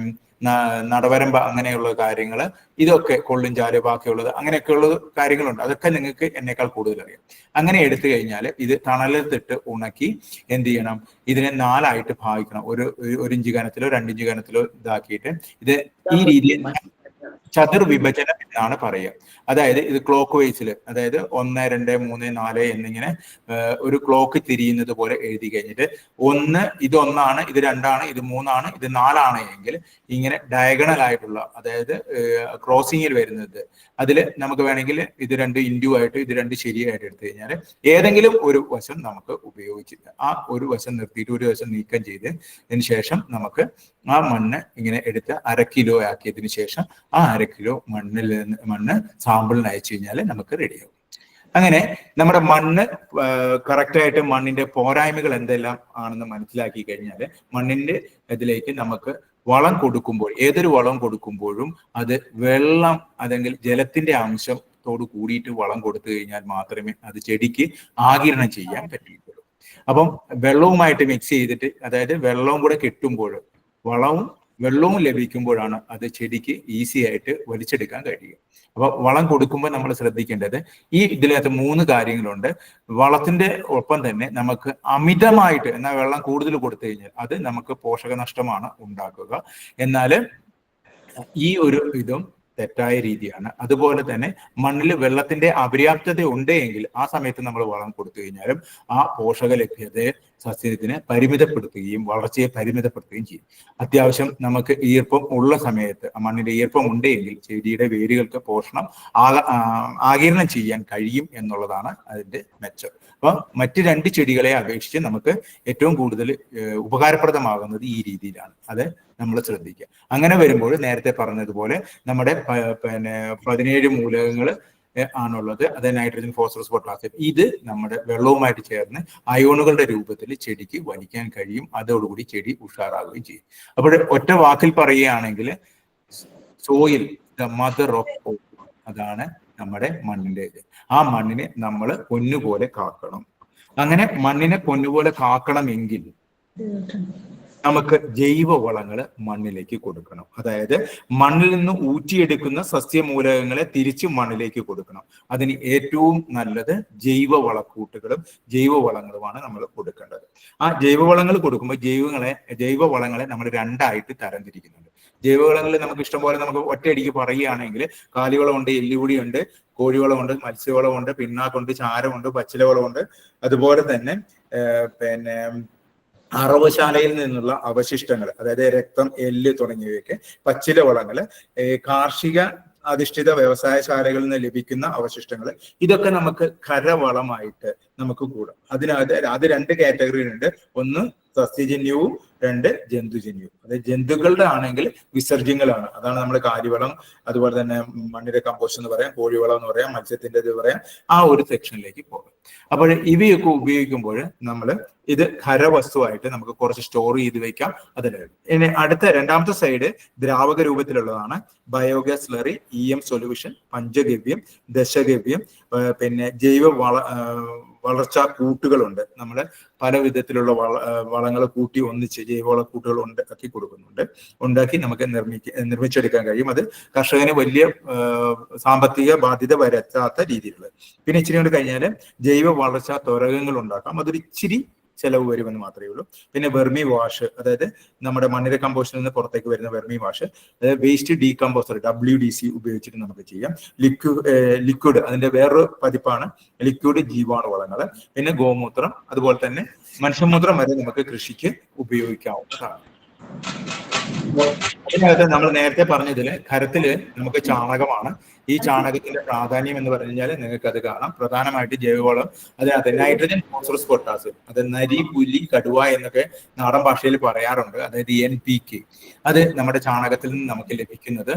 A: നടവരമ്പ അങ്ങനെയുള്ള കാര്യങ്ങൾ ഇതൊക്കെ കൊള്ളും ചാൽ ബാക്കിയുള്ളത്. അങ്ങനെയൊക്കെയുള്ള കാര്യങ്ങളുണ്ട്. അതൊക്കെ നിങ്ങൾക്ക് എന്നേക്കാൾ കൂടുതൽ അറിയാം. അങ്ങനെ എടുത്തു കഴിഞ്ഞാൽ ഇത് തണലിൽ തണലത്തിട്ട് ഉണക്കി എന്ത് ചെയ്യണം? ഇതിനെ നാലായിട്ട് ഭാഗിക്കണം. ഒരു ഒരു- ഒരു ഇഞ്ച് കനത്തിലോ രണ്ടിഞ്ച് കനത്തിലോ ഇതാക്കിയിട്ട് ഇത് ഈ രീതിയിൽ ചതുർവിഭജനം എന്നാണ് പറയുക. അതായത് ഇത് ക്ലോക്ക് വൈസിൽ അതായത് ഒന്ന് രണ്ട് മൂന്ന് നാല് എന്നിങ്ങനെ ഒരു ക്ലോക്ക് തിരിയുന്നത് പോലെ എഴുതി കഴിഞ്ഞിട്ട് ഒന്ന് ഇത് ഒന്നാണ് ഇത് രണ്ടാണ് ഇത് മൂന്നാണ് ഇത് നാലാണ് എങ്കിൽ ഇങ്ങനെ ഡയഗണൽ ആയിട്ടുള്ള അതായത് ക്രോസിങ്ങിൽ വരുന്നത്. അതിൽ നമുക്ക് വേണമെങ്കിൽ ഇത് രണ്ട് ഇൻഡു ആയിട്ട് ഇത് രണ്ട് ശരിയായിട്ട് എടുത്തു കഴിഞ്ഞാൽ ഏതെങ്കിലും ഒരു വശം നമുക്ക് ഉപയോഗിച്ചില്ല ആ ഒരു വശം നിർത്തിയിട്ട് ഒരു വശം നീക്കം ചെയ്ത് ശേഷം നമുക്ക് ആ മണ്ണ് ഇങ്ങനെ എടുത്ത് അര കിലോ ആക്കിയതിന് ശേഷം ആ അര കിലോ മണ്ണിൽ നിന്ന് മണ്ണ് സാമ്പിളിന് അയച്ചു കഴിഞ്ഞാൽ നമുക്ക് റെഡിയാവും അങ്ങനെ നമ്മുടെ മണ്ണ് കറക്റ്റായിട്ട് മണ്ണിന്റെ പോരായ്മകൾ എന്തെല്ലാം ആണെന്ന് മനസ്സിലാക്കി കഴിഞ്ഞാൽ മണ്ണിന്റെ ഇതിലേക്ക് നമുക്ക് വളം കൊടുക്കുമ്പോൾ ഏതൊരു വളം കൊടുക്കുമ്പോഴും അത് വെള്ളം അല്ലെങ്കിൽ ജലത്തിന്റെ അംശത്തോട് കൂടിയിട്ട് വളം കൊടുത്തു കഴിഞ്ഞാൽ മാത്രമേ അത് ചെടിക്ക് ആകിരണം ചെയ്യാൻ പറ്റുകയുള്ളൂ. അപ്പം വെള്ളവുമായിട്ട് മിക്സ് ചെയ്തിട്ട് അതായത് വെള്ളവും കൂടെ കിട്ടുമ്പോൾ വളവും വെള്ളവും ലഭിക്കുമ്പോഴാണ് അത് ചെടിക്ക് ഈസി ആയിട്ട് വലിച്ചെടുക്കാൻ കഴിയുക. അപ്പൊ വളം കൊടുക്കുമ്പോൾ നമ്മൾ ശ്രദ്ധിക്കേണ്ടത് ഈ ഇതിനകത്ത് മൂന്ന് കാര്യങ്ങളുണ്ട്. വളത്തിന്റെ ഒപ്പം തന്നെ നമുക്ക് അമിതമായിട്ട് എന്നാൽ വെള്ളം കൂടുതൽ കൊടുത്തു കഴിഞ്ഞാൽ അത് നമുക്ക് പോഷകനഷ്ടമാണ് ഉണ്ടാക്കുക. എന്നാൽ ഈ ഒരു ഇതും തെറ്റായ രീതിയാണ്. അതുപോലെ തന്നെ മണ്ണിൽ വെള്ളത്തിന്റെ അപര്യാപ്തത ഉണ്ടെങ്കിൽ ആ സമയത്ത് നമ്മൾ വളം കൊടുത്തു കഴിഞ്ഞാലും ആ പോഷക ലഭ്യതയെ സസ്യത്തിന് പരിമിതപ്പെടുത്തുകയും വളർച്ചയെ പരിമിതപ്പെടുത്തുകയും ചെയ്യും. അത്യാവശ്യം നമുക്ക് ഈർപ്പം ഉള്ള സമയത്ത് മണ്ണിന്റെ ഈർപ്പം ഉണ്ടെങ്കിൽ ചെടിയുടെ വേരുകൾക്ക് പോഷണം ആക- ആ, ആഗിരണം ചെയ്യാൻ കഴിയും എന്നുള്ളതാണ് അതിന്റെ മെച്ചം. അപ്പൊ മറ്റ് രണ്ട് ചെടികളെ അപേക്ഷിച്ച് നമുക്ക് ഏറ്റവും കൂടുതൽ ഉപകാരപ്രദമാകുന്നത് ഈ രീതിയിലാണ്. അത് നമ്മൾ ശ്രദ്ധിക്കുക. അങ്ങനെ വരുമ്പോൾ നേരത്തെ പറഞ്ഞതുപോലെ നമ്മുടെ പിന്നെ പതിനേഴ് മൂലകങ്ങൾ ആണുള്ളത്. അത് നൈട്രജൻ ഫോസ്ഫറസ് പൊട്ടാസ്യം ഇത് നമ്മുടെ വെള്ളവുമായിട്ട് ചേർന്ന് അയോണുകളുടെ രൂപത്തിൽ ചെടിക്ക് വലിക്കാൻ കഴിയും. അതോടുകൂടി ചെടി ഉഷാറാകുകയും ചെയ്യും. അപ്പോൾ ഒറ്റ വാക്കിൽ പറയുകയാണെങ്കിൽ സോയിൽ ദ മദർ ഓഫ് അതാണ് നമ്മുടെ മണ്ണിന്റെ ഇത്. ആ മണ്ണിനെ നമ്മൾ പൊന്നുപോലെ കാക്കണം. അങ്ങനെ മണ്ണിനെ പൊന്നുപോലെ കാക്കണമെങ്കിൽ നമുക്ക് ജൈവവളങ്ങൾ മണ്ണിലേക്ക് കൊടുക്കണം. അതായത് മണ്ണിൽ നിന്ന് ഊറ്റിയെടുക്കുന്ന സസ്യമൂലകങ്ങളെ തിരിച്ച് മണ്ണിലേക്ക് കൊടുക്കണം. അതിന് ഏറ്റവും നല്ലത് ജൈവ വളക്കൂട്ടുകളും ജൈവവളങ്ങളുമാണ് നമ്മൾ കൊടുക്കേണ്ടത്. ആ ജൈവ വളങ്ങൾ കൊടുക്കുമ്പോൾ ജൈവങ്ങളെ ജൈവവളങ്ങളെ നമ്മൾ രണ്ടായിട്ട് തരംതിരിക്കുന്നുണ്ട്. ജൈവവളങ്ങളിൽ നമുക്ക് ഇഷ്ടംപോലെ നമുക്ക് ഒറ്റയടിക്ക് പറയുകയാണെങ്കിൽ കാലിവളമുണ്ട് എല്ലുപൊടിയുണ്ട് കോഴിവളമുണ്ട് മത്സ്യവളമുണ്ട് പിണ്ണാക്കുണ്ട് ചാരമുണ്ട് പച്ചിലവളമുണ്ട്. അതുപോലെ തന്നെ പിന്നെ അറവശാലയിൽ നിന്നുള്ള അവശിഷ്ടങ്ങൾ അതായത് രക്തം എല്ല് തുടങ്ങിയവയൊക്കെ പച്ചില വളങ്ങൾ ഏർ കാർഷിക അധിഷ്ഠിത വ്യവസായശാലകളിൽ നിന്ന് ലഭിക്കുന്ന അവശിഷ്ടങ്ങൾ ഇതൊക്കെ നമുക്ക് കരവളമായിട്ട് നമുക്ക് കൂടാം. അതിനകത്ത് അത് രണ്ട് കാറ്റഗറിയിലുണ്ട് ഒന്ന് സസ്യജന്യവും രണ്ട് ജന്തുജന്യവും അതായത് ജന്തുക്കളുടെ ആണെങ്കിൽ വിസർജ്യങ്ങളാണ്. അതാണ് നമ്മൾ കാരിവളം അതുപോലെ തന്നെ മണ്ണിര കമ്പോസ്റ്റ് എന്ന് പറയാം കോഴിവളം എന്ന് പറയാം മത്സ്യത്തിന്റെ ഇത് പറയാം ആ ഒരു സെക്ഷനിലേക്ക് പോകാം. അപ്പോൾ ഇവയൊക്കെ ഉപയോഗിക്കുമ്പോൾ നമ്മൾ ഇത് ഖരവസ്തുവായിട്ട് നമുക്ക് കുറച്ച് സ്റ്റോർ ചെയ്ത് വെക്കാം. അതിൽ ഇനി അടുത്ത രണ്ടാമത്തെ സൈഡ് ദ്രാവക രൂപത്തിലുള്ളതാണ്. Biogas slurry E M solution panchagavya ദശഗവ്യം പിന്നെ ജൈവ വള വളർച്ചാ കൂട്ടുകളുണ്ട്. നമ്മൾ പല വിധത്തിലുള്ള വള വളങ്ങൾ കൂട്ടി ഒന്നിച്ച് ജൈവവള കൂട്ടുകൾ ഉണ്ടാക്കി കൊടുക്കുന്നുണ്ട്. ഉണ്ടാക്കി നമുക്ക് നിർമ്മിക്ക നിർമ്മിച്ചെടുക്കാൻ കഴിയും. അത് കർഷകന് വലിയ സാമ്പത്തിക ബാധ്യത വരത്താത്ത രീതിയിലുള്ള പിന്നെ ഇച്ചിരി കൊണ്ട് കഴിഞ്ഞാൽ ജൈവ വളർച്ചാ ത്വരകങ്ങൾ ഉണ്ടാക്കാം. അതൊരു ഇച്ചിരി ചെലവ് വരുമെന്ന് മാത്രമേ ഉള്ളൂ. പിന്നെ വെർമി വാഷ് അതായത് നമ്മുടെ മണ്ണിര കമ്പോസ്റ്റിൽ നിന്ന് പുറത്തേക്ക് വരുന്ന വെർമി വാഷ് അതായത് waste decomposer W D C ഉപയോഗിച്ചിട്ട് നമുക്ക് ചെയ്യാം. ലിക്വി ലിക്വിഡ് അതിന്റെ വേറൊരു പതിപ്പാണ് ലിക്വിഡ് ജീവാണു വളങ്ങൾ പിന്നെ ഗോമൂത്രം അതുപോലെ തന്നെ മനുഷ്യമൂത്രം വരെ നമുക്ക് കൃഷിക്ക് ഉപയോഗിക്കാവുന്നതാണ്. അതിനകത്ത് നമ്മൾ നേരത്തെ പറഞ്ഞതിൽ കരത്തിൽ നമുക്ക് ചാണകമാണ്. ഈ ചാണകത്തിന്റെ പ്രാധാന്യം എന്ന് പറഞ്ഞു കഴിഞ്ഞാൽ നിങ്ങൾക്ക് അത് കാണാം. പ്രധാനമായിട്ട് ജൈവവളം അതിനകത്ത് നൈട്രജൻ ഫോസ്ഫറസ് പൊട്ടാസ് അത് നരി പുലി കടുവ എന്നൊക്കെ നാടൻ ഭാഷയിൽ പറയാറുണ്ട്. അതായത് എൻ പി കെ അത് നമ്മുടെ ചാണകത്തിൽ നിന്ന് നമുക്ക് ലഭിക്കുന്നത്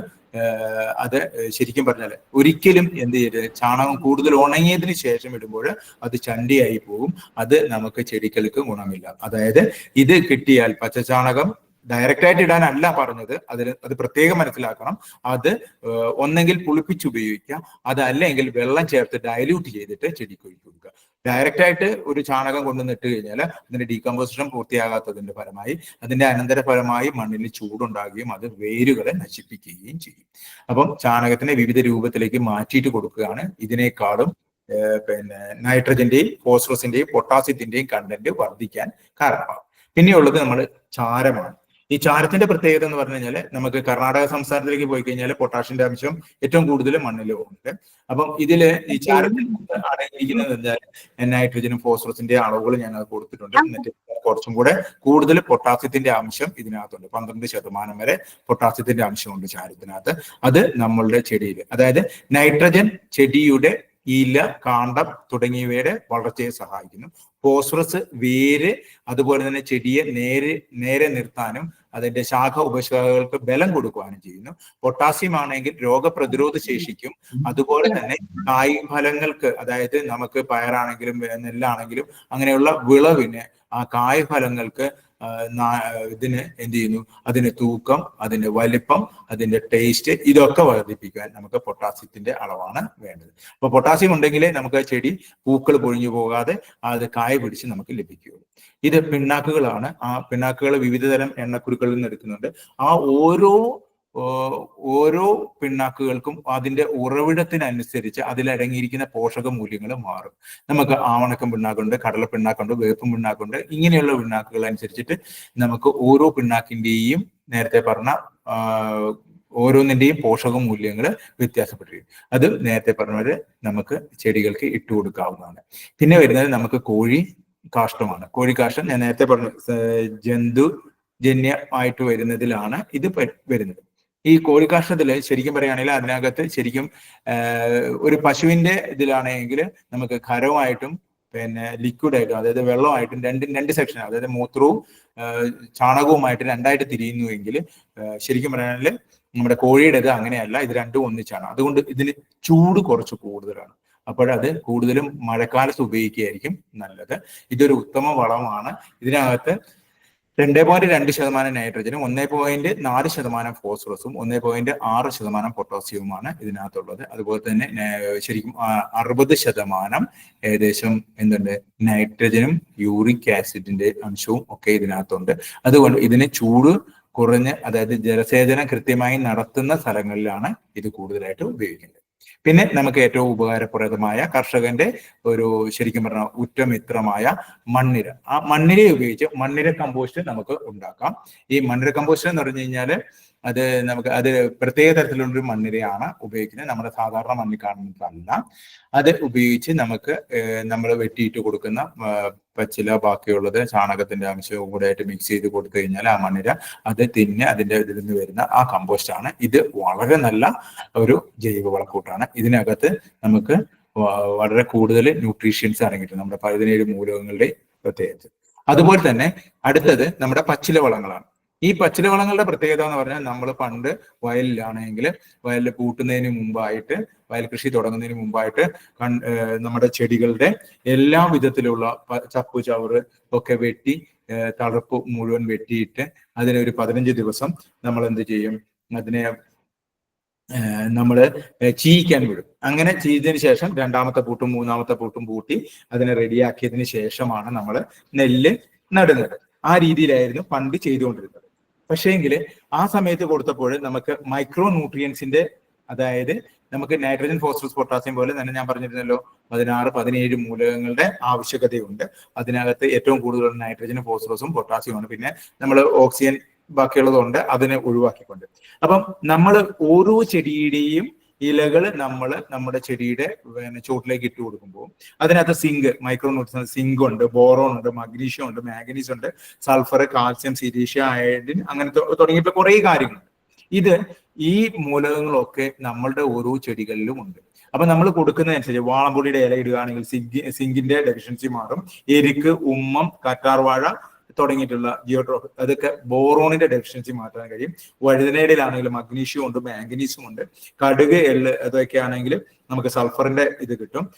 A: അത് ശരിക്കും പറഞ്ഞാൽ ഒരിക്കലും എന്ത് ചെയ്യരുത്. ചാണകം കൂടുതൽ ഉണങ്ങിയതിന് ശേഷം ഇടുമ്പോൾ അത് ചണ്ടിയായി പോകും. അത് നമുക്ക് ചെടികൾക്ക് ഗുണമില്ല. അതായത് ഇത് കിട്ടിയാൽ പച്ചച്ചാണകം ഡയറക്റ്റ് ആയിട്ട് ഇടാനല്ല പറഞ്ഞത്. അതിൽ അത് പ്രത്യേകം മനസ്സിലാക്കണം. അത് ഒന്നെങ്കിൽ പുളിപ്പിച്ച് ഉപയോഗിക്കുക അതല്ലെങ്കിൽ വെള്ളം ചേർത്ത് ഡയല്യൂട്ട് ചെയ്തിട്ട് ചെടിക്ക് ഡയറക്റ്റ് ആയിട്ട് ഒരു ചാണകം കൊണ്ടുവന്നിട്ട് കഴിഞ്ഞാൽ അതിന്റെ ഡീകമ്പോസിഷൻ പൂർത്തിയാകാത്തതിന്റെ ഫലമായി അതിന്റെ അനന്തരഫലമായി മണ്ണിൽ ചൂടുണ്ടാകുകയും അത് വേരുകളെ നശിപ്പിക്കുകയും ചെയ്യും. അപ്പം ചാണകത്തിനെ വിവിധ രൂപത്തിലേക്ക് മാറ്റിയിട്ട് കൊടുക്കുകയാണ്. ഇതിനേക്കാളും പിന്നെ നൈട്രജന്റെയും ഫോസ്ഫറസിന്റെയും പൊട്ടാസ്യത്തിന്റെയും കണ്ടന്റ് വർദ്ധിക്കാൻ കാരണമാകും. പിന്നെയുള്ളത് നമ്മൾ ചാരമാണ്. ഈ ചാരത്തിന്റെ പ്രത്യേകത എന്ന് പറഞ്ഞു കഴിഞ്ഞാൽ നമുക്ക് കർണാടക സംസ്ഥാനത്തിലേക്ക് പോയി കഴിഞ്ഞാൽ പൊട്ടാഷിന്റെ അംശം ഏറ്റവും കൂടുതൽ മണ്ണിൽ ഉണ്ട്. അപ്പം ഇതിൽ ഈ ചാരത്തിൽ അടങ്ങിയിരിക്കുന്നത് നൈട്രജനും ഫോസ്ഫറസിന്റെ അളവുകൾ ഞാൻ അത് കൊടുത്തിട്ടുണ്ട്. എന്നിട്ട് കുറച്ചും കൂടെ കൂടുതൽ പൊട്ടാസ്യത്തിന്റെ അംശം ഇതിനകത്തുണ്ട്. പന്ത്രണ്ട് ശതമാനം വരെ പൊട്ടാസ്യത്തിന്റെ അംശമുണ്ട് ചാരത്തിനകത്ത്. അത് നമ്മളുടെ ചെടിയിൽ അതായത് നൈട്രജൻ ചെടിയുടെ ഇല കാണ്ടം തുടങ്ങിയവയുടെ വളർച്ചയെ സഹായിക്കുന്നു. ഫോസ്ഫറസ് വേര് അതുപോലെ തന്നെ ചെടിയെ നേരെ നേരെ നിർത്താനും അതിന്റെ ശാഖ ഉപശാഖകൾക്ക് ബലം കൊടുക്കുവാനും ചെയ്യുന്നു. പൊട്ടാസ്യം ആണെങ്കിൽ രോഗപ്രതിരോധ ശേഷിക്കും. അതുപോലെ തന്നെ കായ് ഫലങ്ങൾക്ക് അതായത് നമുക്ക് പയറാണെങ്കിലും നെല്ലാണെങ്കിലും അങ്ങനെയുള്ള വിളവിന് ആ കായ് ഫലങ്ങൾക്ക് ഇതിന് എന്ത് ചെയ്യുന്നു? അതിന്റെ തൂക്കം അതിന്റെ വലിപ്പം അതിന്റെ ടേസ്റ്റ് ഇതൊക്കെ വർദ്ധിപ്പിക്കാൻ നമുക്ക് പൊട്ടാസ്യത്തിന്റെ അളവാണ് വേണ്ടത്. അപ്പൊ പൊട്ടാസ്യം ഉണ്ടെങ്കിലേ നമുക്ക് ചെടി പൂക്കൾ പൊഴിഞ്ഞു പോകാതെ അത് കായ പിടിച്ച് നമുക്ക് ലഭിക്കുകയുള്ളൂ. ഇത് പിണ്ണാക്കുകളാണ്. ആ പിണ്ണാക്കുകൾ വിവിധതരം എണ്ണക്കുരുക്കളിൽ നിന്ന് എടുക്കുന്നുണ്ട്. ആ ഓരോ ഓരോ പിണ്ണാക്കുകൾക്കും അതിന്റെ ഉറവിടത്തിനനുസരിച്ച് അതിലടങ്ങിയിരിക്കുന്ന പോഷക മൂല്യങ്ങൾ മാറും. നമുക്ക് ആവണക്കം പിണ്ണാക്കുണ്ട് കടല പിണ്ണാക്കുണ്ട് വേപ്പും പിണ്ണാക്കുണ്ട് ഇങ്ങനെയുള്ള പിണ്ണാക്കുകൾ അനുസരിച്ചിട്ട് നമുക്ക് ഓരോ പിണ്ണാക്കിന്റെയും നേരത്തെ പറഞ്ഞ ഓരോന്നിന്റെയും പോഷക മൂല്യങ്ങൾ വ്യത്യാസപ്പെട്ടിരിക്കും. അത് നേരത്തെ പറഞ്ഞവരെ നമുക്ക് ചെടികൾക്ക് ഇട്ടു കൊടുക്കാവുന്നതാണ്. പിന്നെ വരുന്നത് നമുക്ക് കോഴി കാഷ്ടമാണ്. കോഴി കാഷ്ടം ഞാൻ നേരത്തെ പറഞ്ഞു ജന്തു ജന്യമായിട്ട് വരുന്നതിലാണ് ഇത് വരുന്നത്. ഈ കോഴിക്കാഷ്ടത്തിൽ ശരിക്കും പറയുകയാണെങ്കിൽ അതിനകത്ത് ശരിക്കും ഒരു പശുവിന്റെ ഇതിലാണെങ്കിൽ നമുക്ക് ഖരവുമായിട്ടും പിന്നെ ലിക്വിഡായിട്ടും അതായത് വെള്ളമായിട്ടും രണ്ടും രണ്ട് സെക്ഷൻ അതായത് മൂത്രവും ചാണകവുമായിട്ട് രണ്ടായിട്ട് തിരിയുന്നുവെങ്കിൽ ശരിക്കും പറയുകയാണെങ്കിൽ നമ്മുടെ കോഴിയുടേത് അങ്ങനെയല്ല. ഇത് രണ്ടും ഒന്നിച്ചാണ്. അതുകൊണ്ട് ഇതിന് ചൂട് കുറച്ച് കൂടുതലാണ്. അപ്പോഴത് കൂടുതലും മഴക്കാലത്ത് ഉപയോഗിക്കുകയായിരിക്കും നല്ലത്. ഇതൊരു ഉത്തമ വളമാണ്. ഇതിനകത്ത് രണ്ട് പോയിന്റ് രണ്ട് ശതമാനം നൈട്രജനും ഒന്നേ പോയിന്റ് നാല് ശതമാനം ഫോസ്ഫറസും ഒന്നേ പോയിന്റ് ആറ് ശതമാനം പൊട്ടാസ്യവുമാണ് ഇതിനകത്തുള്ളത്. അതുപോലെ തന്നെ ശരിക്കും അറുപത് ശതമാനം ഏകദേശം എന്തുണ്ട്? നൈട്രജനും യൂറിക് ആസിഡിന്റെ അംശവും ഒക്കെ ഇതിനകത്തുണ്ട്. അതുകൊണ്ട് ഇതിന് ചൂട് കുറഞ്ഞ് അതായത് ജലസേചനം കൃത്യമായി നടത്തുന്ന സ്ഥലങ്ങളിലാണ് ഇത് കൂടുതലായിട്ട് ഉപയോഗിക്കുന്നത് പിന്നെ നമുക്ക് ഏറ്റവും ഉപകാരപ്രദമായ കർഷകന്റെ ഒരു ശരിക്കും പറഞ്ഞ ഉറ്റമിത്രമായ മണ്ണിര. ആ മണ്ണിര ഉപയോഗിച്ച് മണ്ണിര കമ്പോസ്റ്റ് നമുക്ക് ഉണ്ടാക്കാം. ഈ മണ്ണിര കമ്പോസ്റ്റ് എന്ന് പറഞ്ഞു കഴിഞ്ഞാൽ അത് നമുക്ക് അത് പ്രത്യേക തരത്തിലുള്ള ഒരു മണ്ണിരയാണ് ഉപയോഗിക്കുന്നത്. നമ്മുടെ സാധാരണ മണ്ണിൽ കാണുന്നതല്ല അത് ഉപയോഗിച്ച് നമുക്ക് നമ്മൾ വെട്ടിയിട്ട് കൊടുക്കുന്ന പച്ചില ബാക്കിയുള്ളത് ചാണകത്തിന്റെ അംശവും കൂടെ ആയിട്ട് മിക്സ് ചെയ്ത് കൊടുത്തു കഴിഞ്ഞാൽ ആ മണ്ണിര അത് തിന്ന് അതിന്റെ ഇതിൽ നിന്ന് വരുന്ന ആ കമ്പോസ്റ്റ് ആണ്. ഇത് വളരെ നല്ല ഒരു ജൈവ വളക്കൂട്ടാണ്. ഇതിനകത്ത് നമുക്ക് വളരെ കൂടുതൽ ന്യൂട്രീഷ്യൻസ് അടങ്ങിയിട്ടുണ്ട് നമ്മുടെ പതിനേഴ് മൂലകങ്ങളുടെ പ്രത്യേകത. അതുപോലെ തന്നെ അടുത്തത് നമ്മുടെ പച്ചില വളങ്ങളാണ്. ഈ പച്ചില വളങ്ങളുടെ പ്രത്യേകത എന്ന് പറഞ്ഞാൽ നമ്മൾ പണ്ട് വയലിലാണെങ്കിൽ വയലിൽ പൂട്ടുന്നതിന് മുമ്പായിട്ട് വയൽ കൃഷി തുടങ്ങുന്നതിന് മുമ്പായിട്ട് നമ്മുടെ ചെടികളുടെ എല്ലാ വിധത്തിലുള്ള ചപ്പു ചവറ് ഒക്കെ വെട്ടി തളർപ്പ് മുഴുവൻ വെട്ടിയിട്ട് അതിനെ ഒരു പതിനഞ്ച് ദിവസം നമ്മൾ എന്ത് ചെയ്യും? അതിനെ നമ്മൾ ചീയിക്കാൻ വിടും. അങ്ങനെ ചെയ്തതിന് ശേഷം രണ്ടാമത്തെ പൂട്ടും മൂന്നാമത്തെ പൂട്ടും പൂട്ടി അതിനെ റെഡിയാക്കിയതിന് ശേഷമാണ് നമ്മൾ നെല്ല് നടുന്നത്. ആ രീതിയിലായിരുന്നു പണ്ട് ചെയ്തുകൊണ്ടിരുന്നത്. പക്ഷേങ്കിൽ ആ സമയത്ത് കൊടുത്തപ്പോൾ നമുക്ക് മൈക്രോ ന്യൂട്രിയൻസിന്റെ അതായത് നമുക്ക് നൈട്രജൻ ഫോസ്ഫറസ് പൊട്ടാസ്യം പോലെ തന്നെ ഞാൻ പറഞ്ഞിരുന്നല്ലോ പതിനാറ് പതിനേഴ് മൂലകങ്ങളുടെ ആവശ്യകതയുണ്ട്. അതിനകത്ത് ഏറ്റവും കൂടുതൽ നൈട്രജനും ഫോസ്ഫറസും പൊട്ടാസ്യമാണ് പിന്നെ നമ്മൾ ഓക്സിജൻ ബാക്കിയുള്ളതുകൊണ്ട് അതിനെ ഒഴിവാക്കിക്കൊണ്ട്. അപ്പം നമ്മൾ ഓരോ ചെടിയുടെയും ഇലകൾ നമ്മൾ നമ്മുടെ ചെടിയുടെ പിന്നെ ചോട്ടിലേക്ക് ഇട്ട് കൊടുക്കുമ്പോൾ അതിനകത്ത് സിങ്ക് മൈക്രോ ന്യൂട്രിയൻ സിങ്ക് ഉണ്ട് ബോറോൺ ഉണ്ട് മഗ്നീഷ്യം ഉണ്ട് മാഗ്നീസ് ഉണ്ട് സൾഫർ കാൽസ്യം സിരീഷ്യ അയഡിൻ അങ്ങനെ തുടങ്ങിയിട്ടുള്ള കുറേ കാര്യങ്ങളുണ്ട്. ഇത് ഈ മൂലകങ്ങളൊക്കെ നമ്മളുടെ ഓരോ ചെടികളിലും ഉണ്ട്. അപ്പൊ നമ്മൾ കൊടുക്കുന്നതനുസരിച്ച് വാളംപൊടിയുടെ ഇല ഇടുകയാണെങ്കിൽ സിങ്കി സിങ്കിന്റെ ഡെഫിഷ്യൻസി മാറും. എരിക്ക് ഉമ്മം കറ്റാർവാഴ തുടങ്ങിയിട്ടുള്ള ജിയോട്രോഫ് അതൊക്കെ ബോറോണിന്റെ ഡെഫിഷ്യൻസി മാറ്റാൻ കഴിയും. വഴുതനയിലാണെങ്കിൽ മഗ്നീഷ്യം ഉണ്ട് മാംഗനീസും ഉണ്ട്. കടുക് എള്ള് അതൊക്കെ ആണെങ്കിൽ നമുക്ക് സൾഫറിന്റെ ഇത് കിട്ടും.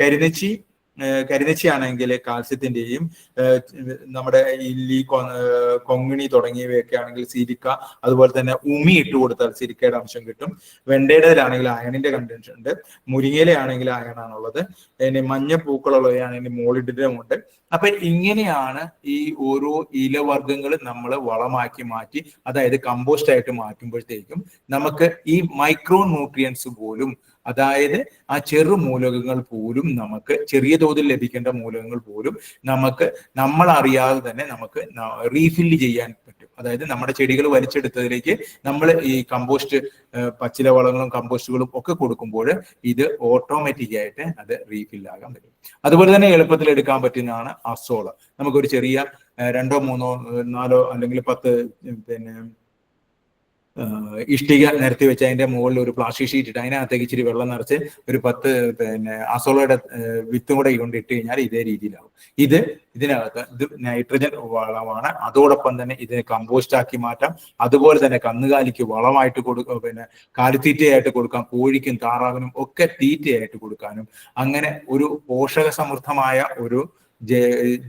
A: കരിനച്ചി ഏഹ് കരിനച്ചി ആണെങ്കിൽ കാൽസ്യത്തിന്റെയും നമ്മുടെ ഇല്ലി കൊങ്ങിണി തുടങ്ങിയവയൊക്കെ ആണെങ്കിൽ സിരിക്ക അതുപോലെ തന്നെ ഉമി ഇട്ട് കൊടുത്താൽ സിരിക്കയുടെ അംശം കിട്ടും. വെണ്ടയുടേതിലാണെങ്കിൽ അയണിന്റെ കണ്ടൻഷൻ ഉണ്ട്. മുരിങ്ങയിലാണെങ്കിൽ അയണാണുള്ളത്. ഇനി മഞ്ഞ പൂക്കളുള്ളവയാണെങ്കിൽ മോളിഡിനുമുണ്ട് അപ്പൊ ഇങ്ങനെയാണ് ഈ ഓരോ ഇലവർഗങ്ങൾ നമ്മൾ വളമാക്കി മാറ്റി അതായത് കമ്പോസ്റ്റ് ആയിട്ട് മാറ്റുമ്പോഴത്തേക്കും നമുക്ക് ഈ മൈക്രോ ന്യൂട്രിയൻസ് പോലും അതായത് ആ ചെറു മൂലകങ്ങൾ പോലും നമുക്ക് ചെറിയ തോതിൽ ലഭിക്കേണ്ട മൂലകങ്ങൾ പോലും നമുക്ക് നമ്മൾ അറിയാതെ തന്നെ നമുക്ക് റീഫില്ല് ചെയ്യാൻ പറ്റും. അതായത് നമ്മുടെ ചെടികൾ വലിച്ചെടുത്തതിലേക്ക് നമ്മൾ ഈ കമ്പോസ്റ്റ് പച്ചില വളങ്ങളും കമ്പോസ്റ്റുകളും ഒക്കെ കൊടുക്കുമ്പോൾ ഇത് ഓട്ടോമാറ്റിക് ആയിട്ട് അത് റീഫില്ലാകാൻ പറ്റും. അതുപോലെ തന്നെ എളുപ്പത്തിൽ എടുക്കാൻ പറ്റുന്നതാണ് അസോള. നമുക്കൊരു ചെറിയ രണ്ടോ മൂന്നോ നാലോ അല്ലെങ്കിൽ പത്ത് പിന്നെ ഇഷ്ടിക നിരത്തി വെച്ച് അതിന്റെ മുകളിൽ ഒരു പ്ലാസ്റ്റിക് ഷീറ്റ് ഇട്ട് അതിനകത്തേക്ക് ഇച്ചിരി വെള്ളം നിറച്ച് ഒരു പത്ത് പിന്നെ അസോളയുടെ വിത്തും കൂടെ കൊണ്ട് ഇട്ട് കഴിഞ്ഞാൽ ഇതേ രീതിയിലാവും. ഇത് ഇതിനകത്ത് ഇത് നൈട്രജൻ വളമാണ്. അതോടൊപ്പം തന്നെ ഇതിനെ കമ്പോസ്റ്റ് ആക്കി മാറ്റാം. അതുപോലെ തന്നെ കന്നുകാലിക്ക് വളമായിട്ട് കൊടുക്കുക പിന്നെ കാലിത്തീറ്റയായിട്ട് കൊടുക്കാം. കോഴിക്കും താറാവിനും ഒക്കെ തീറ്റയായിട്ട് കൊടുക്കാനും. അങ്ങനെ ഒരു പോഷക സമൃദ്ധമായ ഒരു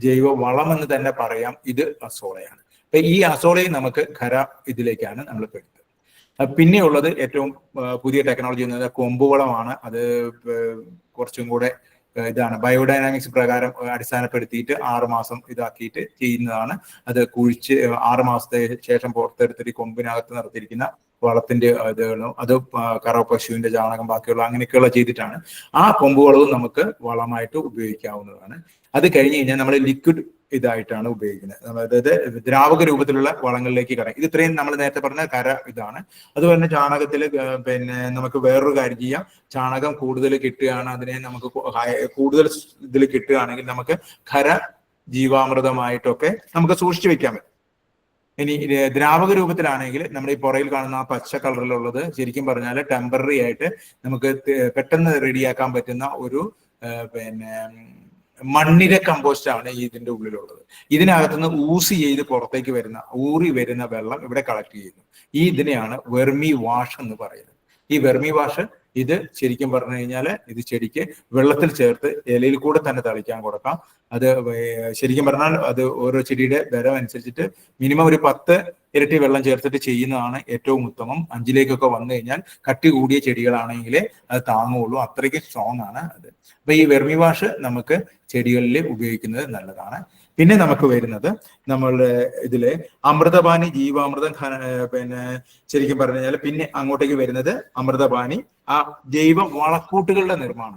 A: ജൈവ വളം എന്ന് തന്നെ പറയാം ഇത് അസോളയാണ്. അപ്പൊ ഈ അസോളയും നമുക്ക് ഖര ഇതിലേക്കാണ് നമ്മൾ പെടുന്നത് പിന്നെയുള്ളത് ഏറ്റവും പുതിയ ടെക്നോളജി എന്നത് കൊമ്പുവളമാണ്. അത് കുറച്ചും കൂടെ ഇതാണ്. ബയോഡൈനാമിക്സ് പ്രകാരം അടിസ്ഥാനപ്പെടുത്തിയിട്ട് ആറുമാസം ഇതാക്കിയിട്ട് ചെയ്യുന്നതാണ്. അത് കുഴിച്ച് ആറുമാസത്തെ ശേഷം പുറത്തെടുത്തിട്ട് കൊമ്പിനകത്ത് നിർത്തിയിരിക്കുന്ന വളത്തിന്റെ ഇതുകളും അത് കറ പശുവിന്റെ ചാണകം ബാക്കിയുള്ള അങ്ങനെയൊക്കെയുള്ള ചെയ്തിട്ടാണ്. ആ കൊമ്പുവളവും നമുക്ക് വളമായിട്ട് ഉപയോഗിക്കാവുന്നതാണ്. അത് കഴിഞ്ഞ് കഴിഞ്ഞാൽ നമ്മൾ ലിക്വിഡ് ഇതായിട്ടാണ് ഉപയോഗിക്കുന്നത്. അതായത് ദ്രാവക രൂപത്തിലുള്ള വളങ്ങളിലേക്ക് കടക്കും. ഇത് ഇത്രയും നമ്മൾ നേരത്തെ പറഞ്ഞ കര ഇതാണ്. അതുപോലെ തന്നെ ചാണകത്തിൽ പിന്നെ നമുക്ക് വേറൊരു കാര്യം ചെയ്യാം. ചാണകം കൂടുതൽ കിട്ടുകയാണ് അതിനെ നമുക്ക് കൂടുതൽ ഇതിൽ കിട്ടുകയാണെങ്കിൽ നമുക്ക് ഖര ജീവാമൃതമായിട്ടൊക്കെ നമുക്ക് സൂക്ഷിച്ചു വെക്കാൻ പറ്റും. ഇനി ദ്രാവക രൂപത്തിലാണെങ്കിൽ നമ്മൾ ഈ പുറയിൽ കാണുന്ന ആ പച്ച കളറിലുള്ളത് ശരിക്കും പറഞ്ഞാൽ ടെമ്പററി ആയിട്ട് നമുക്ക് പെട്ടെന്ന് റെഡിയാക്കാൻ പറ്റുന്ന ഒരു പിന്നെ മണ്ണിര കമ്പോസ്റ്റ് ആണ് ഇതിന്റെ ഉള്ളിലുള്ളത്. ഇതിനകത്തുനിന്ന് ഊസ് ചെയ്ത് പുറത്തേക്ക് വരുന്ന ഊറി വരുന്ന വെള്ളം ഇവിടെ കളക്ട് ചെയ്യുന്നു. ഈ ഇതിനെയാണ് വെർമി വാഷ് എന്ന് പറയുന്നത്. ഈ വെർമി വാഷ് ഇത് ശരിക്കും പറഞ്ഞു കഴിഞ്ഞാൽ ഇത് ചെടിക്ക് വെള്ളത്തിൽ ചേർത്ത് ഇലയിൽ കൂടെ തന്നെ തളിക്കാൻ കൊടുക്കാം. അത് ശരിക്കും പറഞ്ഞാൽ അത് ഓരോ ചെടിയുടെ ബലം അനുസരിച്ചിട്ട് മിനിമം ഒരു പത്ത് ഇരട്ടി വെള്ളം ചേർത്തിട്ട് ചെയ്യുന്നതാണ് ഏറ്റവും ഉത്തമം. അഞ്ചിലേക്കൊക്കെ വന്നു കഴിഞ്ഞാൽ കട്ടി കൂടിയ ചെടികളാണെങ്കിൽ അത് താങ്ങുകയുള്ളൂ. അത്രയ്ക്ക് സ്ട്രോങ് ആണ് അത്. അപ്പൊ ഈ വെർമി വാഷ് നമുക്ക് ചെടികളിൽ ഉപയോഗിക്കുന്നത് നല്ലതാണ്. പിന്നെ നമുക്ക് വരുന്നത് നമ്മളുടെ ഇതിലെ അമൃതപാനി ജീവാമൃതം പിന്നെ ശരിക്കും പറഞ്ഞു കഴിഞ്ഞാൽ പിന്നെ അങ്ങോട്ടേക്ക് വരുന്നത് അമൃതപാനി ആ ജൈവ വളക്കൂട്ടുകളുടെ നിർമ്മാണം.